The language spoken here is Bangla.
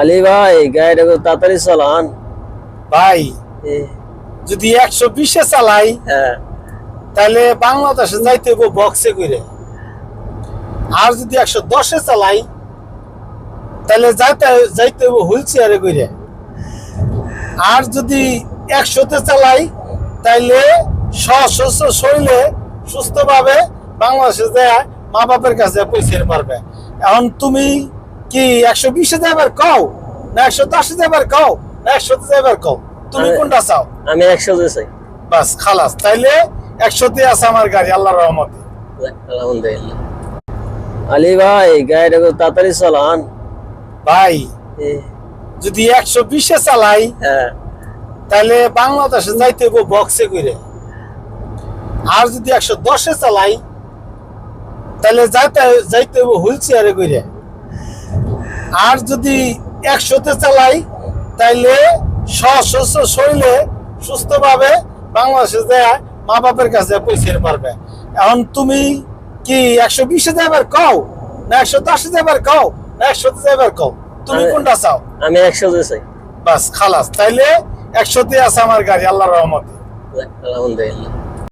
আলী ভাই গাড়িটা একটু তাড়াতাড়ি চালান। ভাই যদি একশো বিশে চালাই হ্যাঁ। তাহলে বাংলাদেশে যাইতে হইব বক্সে করে আর যদি একশো দশে চালাই তাহলে যাইতে যাইতে হইব হুইল চেয়ারে করে আর যদি একশোতে চালাই তাইলে সশস্ত্র শৈলে সুস্থভাবে বাংলাদেশে যায় মা বাপের কাছে পৌঁছে পারবে। এখন তুমি কি একশো বিশে যাবার কও? না একশো দশে যাবার কও? না একশোতে যাবার কও? তুমি কোনটা চাও? আমি একশো যে চাই। বাস খালাস। তাইলে একশোতে আছে আমার গাড়ি রহমতে। আলহামদুলিল্লাহ। আলী ভাই গাড়িটা তাড়াতাড়ি চালান। ভাই যদি একশো বিশে চালাই হ্যাঁ। তাহলে বাংলাদেশে যাইতে হইব বক্সে করে আর যদি একশো দশে চালাই তাহলে যাইতে যাইতে হইব হুইল চেয়ারে করে আর যদি একশোতে চালাই তাইলে সশস্ত্র শৈলে সুস্থভাবে বাংলাদেশে যায় মা বাপের কাছে পৌঁছে পারবে। এখন তুমি কি একশো বিশে যাবার কও? না একশো দশে যাবার কও? না একশোতে যাবার কও? তুমি কোনটা চাও? আমি একশো যে চাই। বাস খালাস। তাইলে একশোতে আছে আমার গাড়ি আল্লাহ রহমতে। আলহামদুলিল্লাহ।